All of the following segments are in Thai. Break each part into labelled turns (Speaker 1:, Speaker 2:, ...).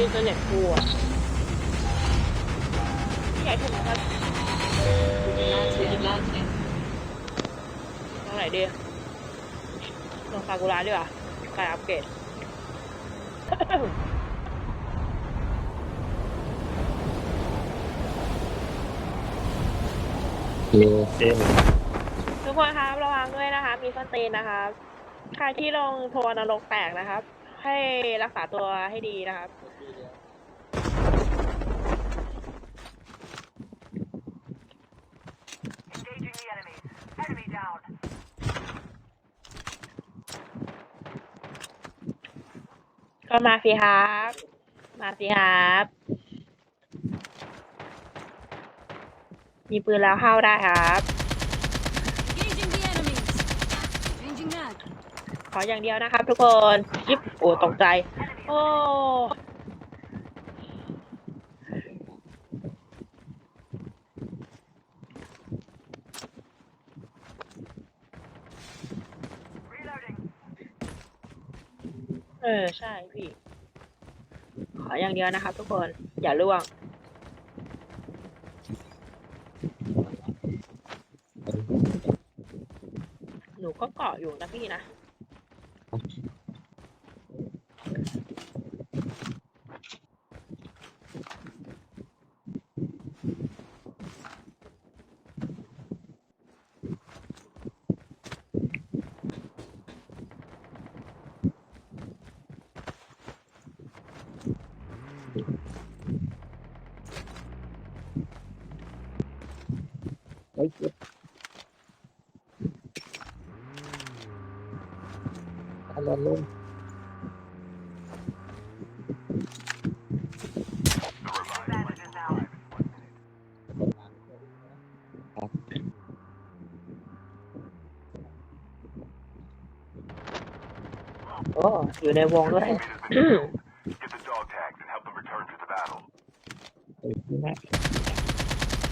Speaker 1: อินเทอร์เน็ตกูอะพี่ใหญ่ถูกไหมครับ
Speaker 2: สิบล้านเซน
Speaker 1: ตรงไหนดีลงซากุระดีกว่าการอัปเกรด
Speaker 3: มีเอ็ม
Speaker 1: ทุกคนครับระวังด้วยนะคะ มีสนตีนนะครับ ใครที่ลงโทรนรกแตกนะครับ ให้รักษาตัวให้ดีนะครับ
Speaker 4: Engaging the enemy. Enemy down.
Speaker 1: ก็มาสิครับ มาสิครับ มีปืนแล้วเข้าได้ครับ
Speaker 5: Engaging the enemies. Changing that.
Speaker 1: ข ออย่างเดียวนะครับ ทุกคนยิบโอ้ตกใจ โอ้เออ ใช่พี่ ขออย่างเดียวนะครับทุกคน อย่าล่วง หนูก็เกาะอยู่นะพี่นะ
Speaker 3: อารมณ์ลุ่ม
Speaker 4: Advantages now.
Speaker 1: โอ้ อยู่ในวงด้วย
Speaker 6: Get the dog tags and help them return to the battle.
Speaker 3: เฮ้ยนี่นะ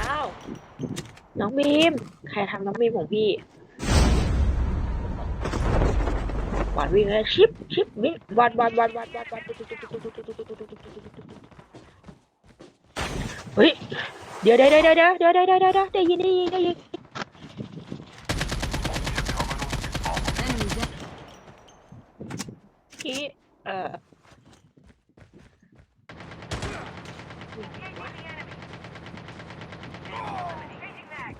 Speaker 1: อ้าว น้องบีม ใครทำน้องบีมของพี่ วานวิ่งเลยชิปชิปวิ่งวัดวัดวัดวัดวัดวัดเฮ้ยเดี๋ยวเดี๋ยวเดี๋ยวเดี๋ยวเดี๋ยวเดี๋ยวเดี๋ยวเดี๋ยวได้ยินได้ยินได้ยิน
Speaker 5: Enemies down.
Speaker 1: พี่เอ่อ
Speaker 4: Engaging the enemy. Changing mag.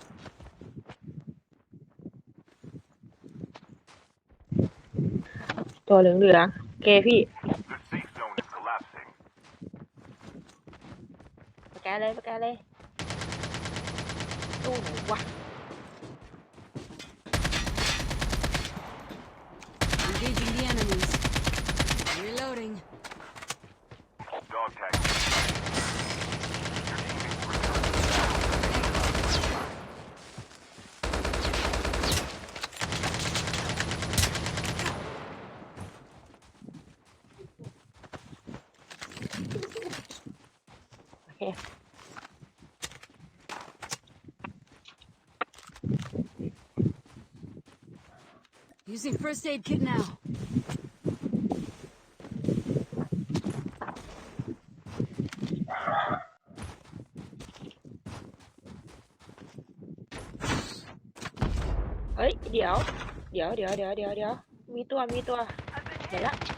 Speaker 1: ตัวเหลืองเหลืองเกพี่
Speaker 6: The safe zone is collapsing.
Speaker 1: สแกนเลยสแกนเลยตู้ไหนวะ
Speaker 5: Engaging the enemies. Reloading.
Speaker 6: Dog tag.
Speaker 1: Okay.
Speaker 5: Using first aid kit now.
Speaker 1: เฮ้ย เดี๋ยว เดี๋ยวเดี๋ยวเดี๋ยวเดี๋ยวเดี๋ยวมีตัว มีตัว เดี๋ยวละ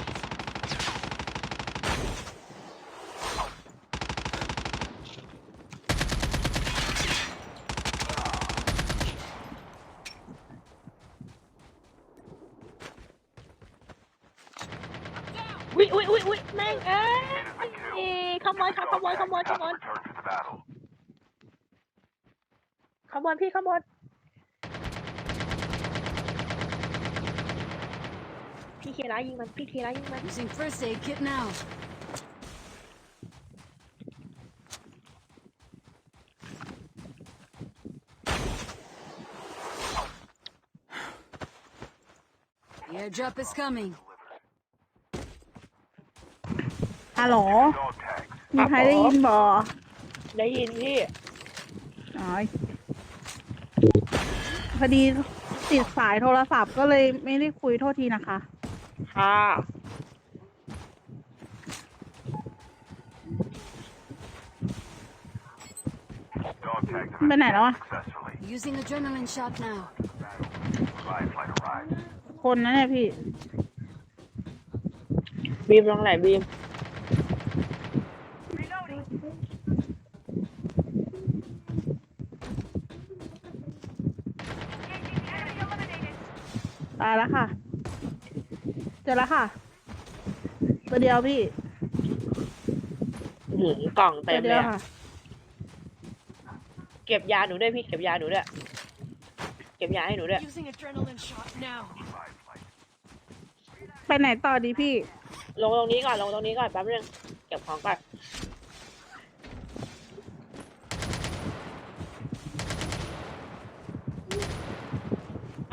Speaker 1: อุ้ยอุ้ยอุ้ยแม่งเอ้ยขโมยครับขโมยขโมยขโมยขโมยพี่ขโมยพี่เคร้ายยิงมันพี่เคร้ายยิงมัน
Speaker 5: Using first aid kit now. The airdrop is coming.
Speaker 7: ฮัลโหมีใครได้ยินบอ
Speaker 1: ได้ยินพี่
Speaker 7: อพอดีติดสายโทรศัพท์ก็เลยไม่ได้คุยโทษทีนะคะ
Speaker 1: ค่ะ
Speaker 7: ไปไหนแล้วอะ
Speaker 5: Using
Speaker 7: คนนะเนี่ยพี่
Speaker 1: บีมลองไหนบีม
Speaker 7: ตายแล้วค่ะ เจอแล้วค่ะ ตัวเดียวพี่
Speaker 1: หืมกล่องเต็
Speaker 7: ตัว
Speaker 1: ม
Speaker 7: เดี
Speaker 1: เลย
Speaker 7: ยว
Speaker 1: อะ
Speaker 7: ค่ะ
Speaker 1: เก็บยาหนูด้วยพี่เก็บยาหนูด้วยเก็บยาให้หนูด้วย
Speaker 5: Using adrenaline shot now.
Speaker 6: Revive flight.
Speaker 7: ไปไหนต่อดีพี่
Speaker 1: ลงตรงนี้ก่อนลงตรงนี้ก่อนแป๊บนึงเก็บของก่อน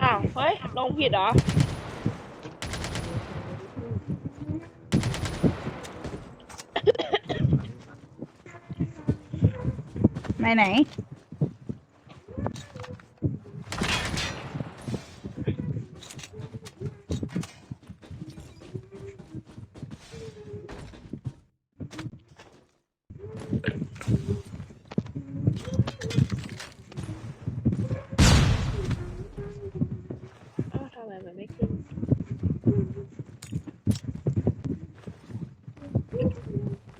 Speaker 1: อ้าวเฮ้ย ลงผิดเหรอ
Speaker 7: ไหนไหน
Speaker 1: อ้าวทำไมมันไม่ขึ้น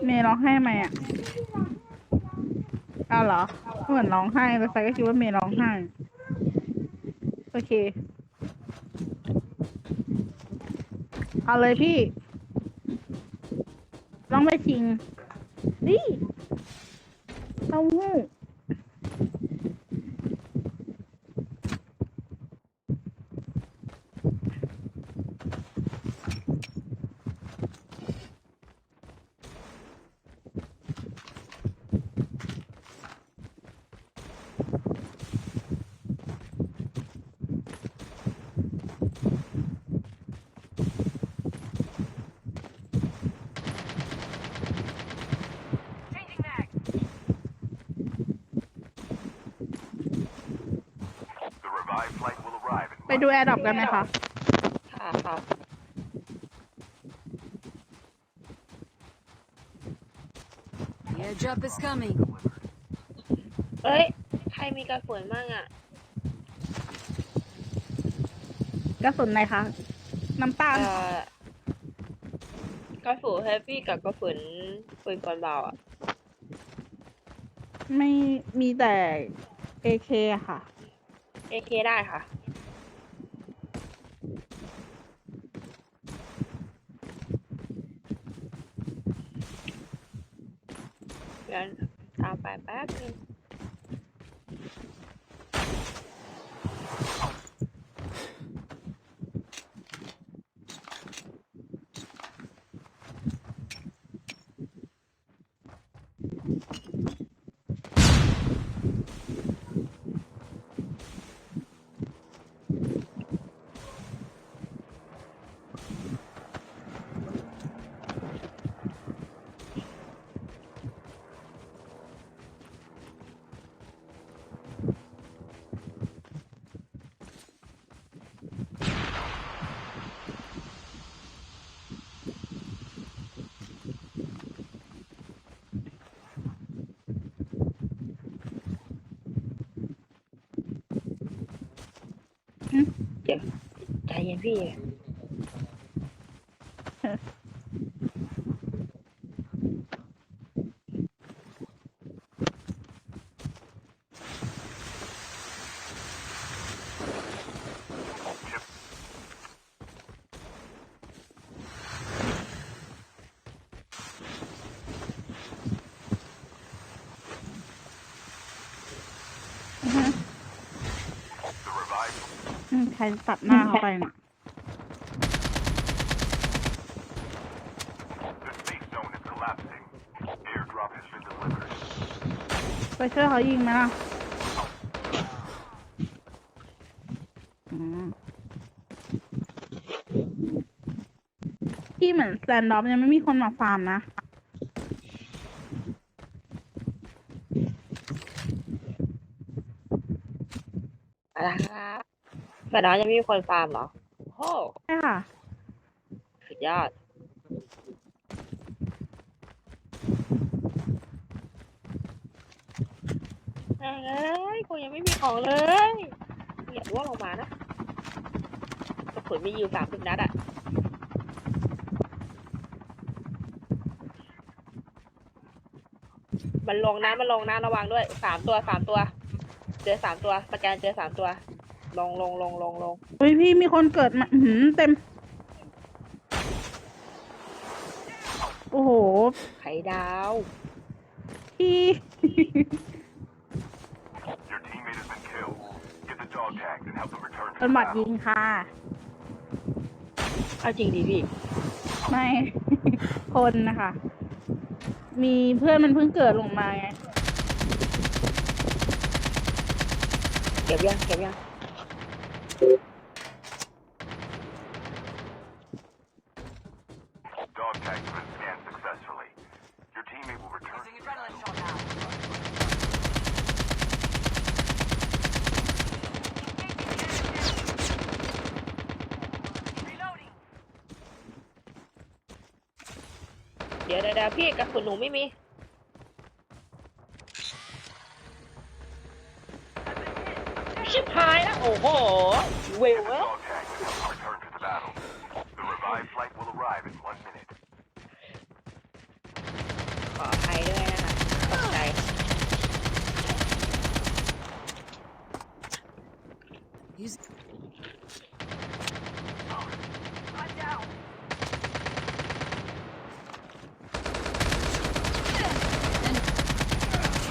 Speaker 7: เมย์ร้องไห้ไหมอะเอ้าเหรอ เหมือนร้องไห้ไปไซก็คิดว่าเมย์ร้องไห้ โอเค เอาเลยพี่ลองไปชิงดิเต้าหู้ ดูแอร์ดรอปกันไหมคะ
Speaker 1: ค่ะค่ะ
Speaker 5: The airdrop is coming.
Speaker 1: เอ้ย ใครมีกระสุนมั่งอะ
Speaker 7: กระสุนไหนคะ น้ำตาล
Speaker 1: เอ่อกระสุนเฮฟวี่กับกระสุนปืนกลเบาอะ
Speaker 7: ไม่มีแต่ AK อะค่ะ
Speaker 1: เอเคได้ค่ะ เดี๋ยวตามไปแป๊บนึง
Speaker 7: อืม
Speaker 1: เดี๋ยวใจ เย็นพี่
Speaker 7: อือฮึ
Speaker 6: The revived
Speaker 7: อืมใคร ตัดหน้าเข้าไปน่ะ
Speaker 6: the safe zone is collapsing. Airdrop has been delivered.
Speaker 7: ไปช่วยเขายิงไหมล่ะอืมที่เหมือนแซนด์ดอปยังไม่มีคนมาฟาร์มนะ
Speaker 1: อะไรครับ แต่น้องยังไม่มีคนฟาร์มเหรอโอ้
Speaker 7: ใช่ค่ะ
Speaker 1: สุดยอด เอ้ยกูยังไม่มีของเลยอย่าร่วงลงมานะกระสุนมีอยู่สามสิบนัดอะมันลงนะมันลงนะระวังด้วยสามตัวสามตัว เจอสามตัวสแกนเจอสามตัว ลงลงลงลงลง
Speaker 7: เฮ้ยพี่มีคนเกิดมาอื้อหือเต็ม โอ้โห
Speaker 1: ไข่ดาว
Speaker 7: พี่
Speaker 6: Your teammate has been killed. Get the dog tags and help them return to
Speaker 7: เป็น
Speaker 6: the
Speaker 7: หมัด
Speaker 6: battle.
Speaker 7: ยิงค่ะ
Speaker 1: เอาจริงดิพี่
Speaker 7: ไม่ คนนะคะ มีเพื่อนมันเพิ่งเกิดลงมาไง
Speaker 1: เก็บยังเก็บยัง
Speaker 6: Dog tags have been scanned successfully. Your teammate will return to the battle.
Speaker 4: Reloading.
Speaker 1: เดี๋ยวเดี๋ยวเดี๋ยวพี่กระสุนหนูไม่มี ชิบหายแล้ว โอ้โห เวล
Speaker 6: Get the
Speaker 1: เว้ย
Speaker 6: dog tags and help them return to the battle. The revived flight will arrive in one minute.
Speaker 1: ขออภัยด้วยนะคะตกใจ
Speaker 5: Use
Speaker 4: I'm down.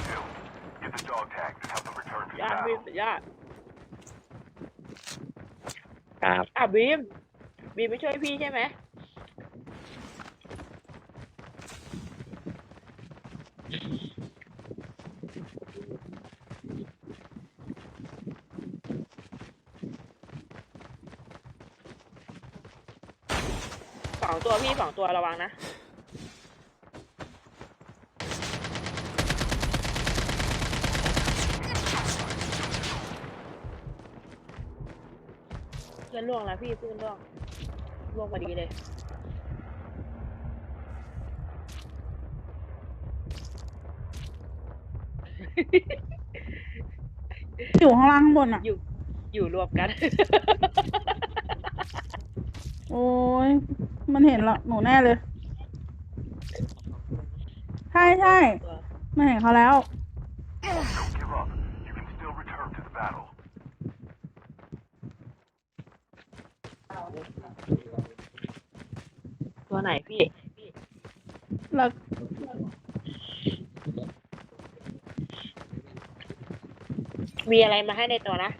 Speaker 6: Killed. Get the dog tags and help them return to the
Speaker 1: ญาติบีม
Speaker 6: battle.
Speaker 1: ญาติ
Speaker 3: ครับ
Speaker 1: อะบีมบีมไม่ช่วยพี่ใช่ไหมสองตัวพี่สองตัวระวังนะ เพื่อนล่วงแล้วพี่เพื่อนล่วงล่วงพอดีเลย
Speaker 7: อยู่ข้างล่างข้างบนอะ
Speaker 1: อยู่รวมกัน
Speaker 7: โอ้ยมันเห็นละหนูแน่เลย ใช่ใช่มันเห็นเขาแล้ว
Speaker 6: Don't give up. You can still return to the battle.
Speaker 1: ตัวไหนพี่
Speaker 7: แล้ว
Speaker 1: มีอะไรมาให้ในตัวนะ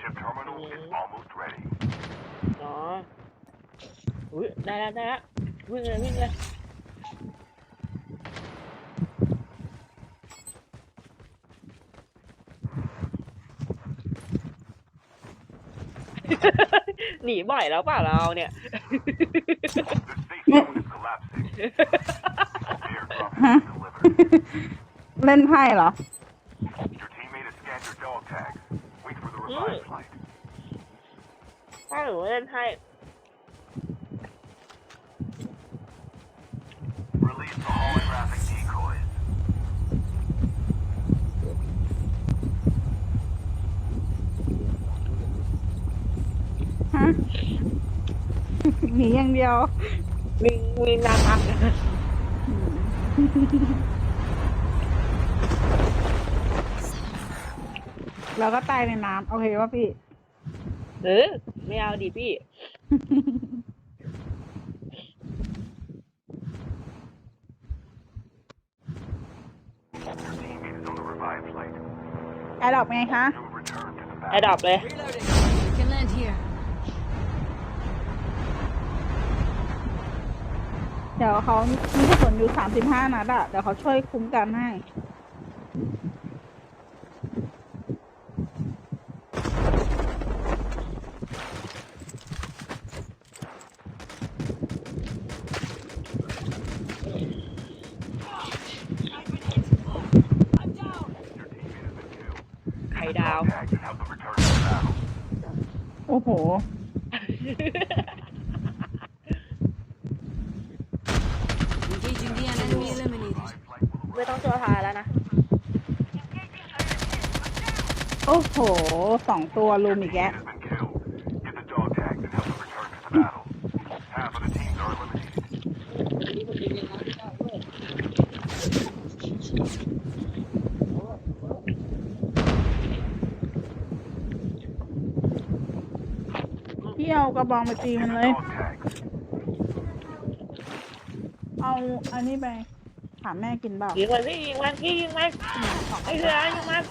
Speaker 6: Chip terminal is almost ready.
Speaker 1: อ๋อ อุ้ยได้แล้วได้แล้ววิ่งเลยวิ่งเลย หนีบ่อยแล้วเปล่าเราเนี่ย
Speaker 6: The safe zone is collapsing. Airdrop has
Speaker 7: Huh?
Speaker 6: been delivered.
Speaker 7: เล่นไพ่เหรอ
Speaker 6: Your teammate has scanned your dog tags. Wait for the revived
Speaker 1: Mm.
Speaker 6: flight.
Speaker 1: ถ้าหนูเล่นให้
Speaker 6: Release the holographic decoys.
Speaker 7: หนีอย่างเดียว
Speaker 1: วิ่งวิ่งหน้าพัก
Speaker 7: แล้วก็ตายในน้ำโอเคป่ะพี่
Speaker 1: เออไม่เอาดิพี่
Speaker 6: Your teammate is on the revived flight.
Speaker 7: แอดดอกไงคะ
Speaker 6: You will return to the
Speaker 1: ไอ้
Speaker 6: battle.
Speaker 1: ดอบเลย
Speaker 7: เดี๋ยวเขามีกระสุนอยู่สามสิบห้านัดอะเดี๋ยวเขาช่วยคุ้มกันให้
Speaker 1: ไข่ดาว
Speaker 6: Dog tags and help them return to the battle.
Speaker 7: โอ้โห
Speaker 5: Engaging the enemy eliminated.
Speaker 6: Revived flight will
Speaker 1: ไม่ต้องตัวพายแล้วนะ
Speaker 7: โอ้โห สองตัวลุมอีกแก
Speaker 6: has been killed. Get the dog tags and help them return to the battle. Half of the teams are eliminated.
Speaker 7: พี่เอากระบองไปตีมันเลย
Speaker 6: Dog tags.
Speaker 7: เอาอันนี้ไป ถามแม่กินเปล่า
Speaker 1: ยิงมันพี่ยิงมันพี่ยิงมันไอ้เสือยิงมัน